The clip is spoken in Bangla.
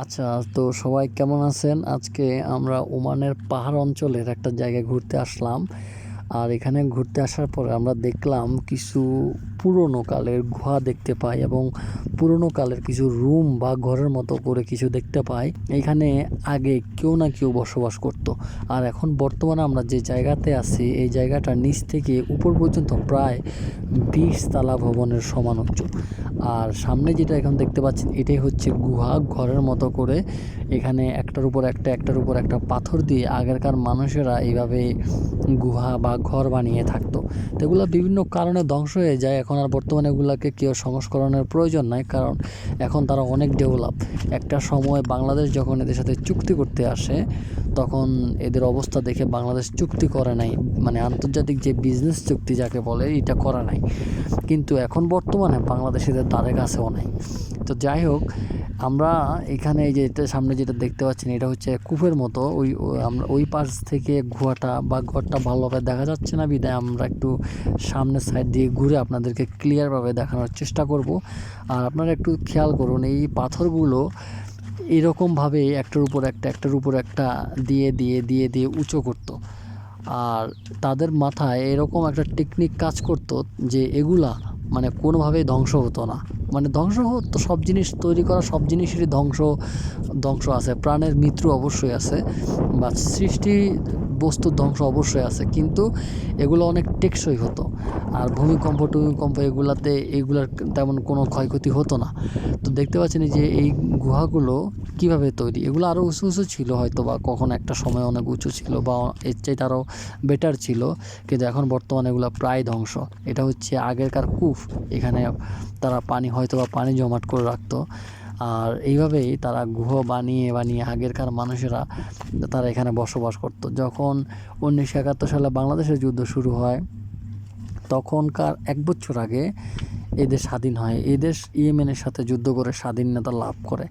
আচ্ছা তো সবাই কেমন আছেন? আজকে আমরা ওমানের পাহাড় অঞ্চলের একটা জায়গায় ঘুরতে আসলাম। আর এখানে ঘুরতে আসার পরে আমরা দেখলাম কিছু পুরনো কালের গুহা দেখতে পাই এবং পুরনো কালের কিছু রুম বা ঘরের মতো করে কিছু দেখতে পাই। এখানে আগে কেউ না কেউ বসবাস করত। আর এখন বর্তমানে আমরা যে জায়গাতে আছি, এই জায়গাটার নিচ থেকে উপর পর্যন্ত প্রায় বিশ তালা ভবনের সমান উচ্চ আর সামনে যেটা এখন দেখতে পাচ্ছেন, এটাই হচ্ছে গুহা। ঘরের মতো করে এখানে একটার উপর একটা, একটার উপর একটা পাথর দিয়ে আগেরকার মানুষেরা এইভাবে গুহা বা ঘর বানিয়ে থাকতো। তো এগুলো বিভিন্ন কারণে ধ্বংস হয়ে যায়। এখন আর বর্তমানে এগুলাকে কেউ সংস্করণের প্রয়োজন নাই, কারণ এখন তারা অনেক ডেভেলপ একটা সময় বাংলাদেশ যখন এদের সাথে চুক্তি করতে আসে, তখন এদের অবস্থা দেখে বাংলাদেশ চুক্তি করে নাই। মানে আন্তর্জাতিক যে বিজনেস চুক্তি যাকে বলে, এটা করা নাই। কিন্তু এখন বর্তমানে বাংলাদেশ এদের দ্বারে কাছেও নাই। তো যাই হোক, আমরা এখানে এই যে এটা সামনে যেটা দেখতে পাচ্ছেন, এটা হচ্ছে কূপের মতো। ওই আমরা ওই পাশ থেকে গুহাটা বা ঘরটা ভালোভাবে দেখা যাচ্ছে না। বিদায় আমরা একটু সামনের সাইড দিয়ে ঘুরে আপনাদেরকে ক্লিয়ারভাবে দেখানোর চেষ্টা করব। আর আপনারা একটু খেয়াল করুন, এই পাথরগুলো এরকমভাবে একটার উপর একটা, একটার উপর একটা দিয়ে দিয়ে দিয়ে দিয়ে উঁচু করতো। আর তাদের মাথায় এরকম একটা টেকনিক কাজ করতো যে এগুলা মানে কোনোভাবেই ধ্বংস হতো না। মানে ধ্বংস তো সব জিনিস তৈরি করা সব জিনিসেরই ধ্বংস ধ্বংস আছে। প্রাণের মৃত্যু অবশ্যই আছে বা সৃষ্টি বস্তুর ধ্বংস অবশ্যই আছে, কিন্তু এগুলো অনেক টেকসই হতো। আর ভূমিকম্প, টুমিকম্প এগুলাতে, এগুলার তেমন কোনো ক্ষয়ক্ষতি হতো না। তো দেখতে পাচ্ছেন যে এই গুহাগুলো কীভাবে তৈরি? এগুলো আরও উঁচু উঁচু ছিল হয়তো বা, কখনো একটা সময় অনেক উঁচু ছিল বা এর চাইতে আরও বেটার ছিল, কিন্তু এখন বর্তমানে এগুলো প্রায় ধ্বংস। এটা হচ্ছে আগেরকার কূপ এখানে তারা পানি হয়তো বা পানি জমাট করে রাখতো। আর এইভাবেই তারা গুহ বানিয়ে বানিয়ে আগেরকার মানুষেরা তারা এখানে বসবাস করত। যখন উনিশশো একাত্তর সালে বাংলাদেশের যুদ্ধ শুরু হয়, তখনকার এক বছর আগে এদের স্বাধীন হয়। এদেশ ইয়েমেনের সাথে যুদ্ধ করে স্বাধীনতা লাভ করে।